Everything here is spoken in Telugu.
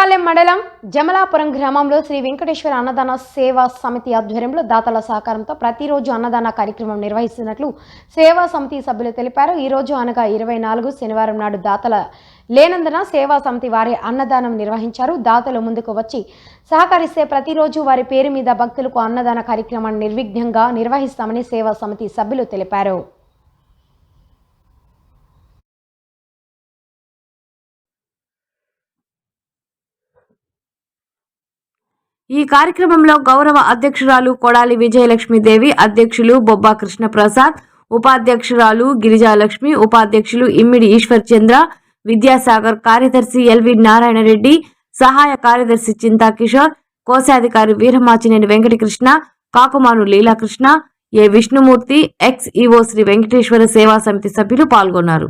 వేటపాలెం మండలం జమలాపురం గ్రామంలో శ్రీ వెంకటేశ్వర అన్నదాన సేవా సమితి ఆధ్వర్యంలో దాతల సహకారంతో ప్రతిరోజు అన్నదాన కార్యక్రమం నిర్వహిస్తున్నట్లు సేవా సమితి సభ్యులు తెలిపారు. ఈ రోజు అనగా ఇరవై నాలుగు శనివారం నాడు దాతల లేనందున సేవా సమితి వారి అన్నదానం నిర్వహించారు. దాతలు ముందుకు వచ్చి సహకరిస్తే ప్రతిరోజు వారి పేరు మీద భక్తులకు అన్నదాన కార్యక్రమాన్ని నిర్విఘ్నంగా నిర్వహిస్తామని సేవా సమితి సభ్యులు తెలిపారు. ఈ కార్యక్రమంలో గౌరవ అధ్యక్షురాలు కొడాలి విజయలక్ష్మీదేవి అధ్యక్షులు బొబ్బా కృష్ణప్రసాద్ ఉపాధ్యక్షురాలు గిరిజాలక్ష్మి ఉపాధ్యక్షులు ఇమ్మిడి ఈశ్వర్ చంద్ర విద్యాసాగర్ కార్యదర్శి ఎల్వి నారాయణ రెడ్డి సహాయ కార్యదర్శి చింతా కిషోర్ కోశాధికారి వీరమాచినేని వెంకటకృష్ణ కాకుమాను లీలాకృష్ణ ఏ విష్ణుమూర్తి ఎక్స్ శ్రీ వెంకటేశ్వర సేవా సమితి సభ్యులు పాల్గొన్నారు.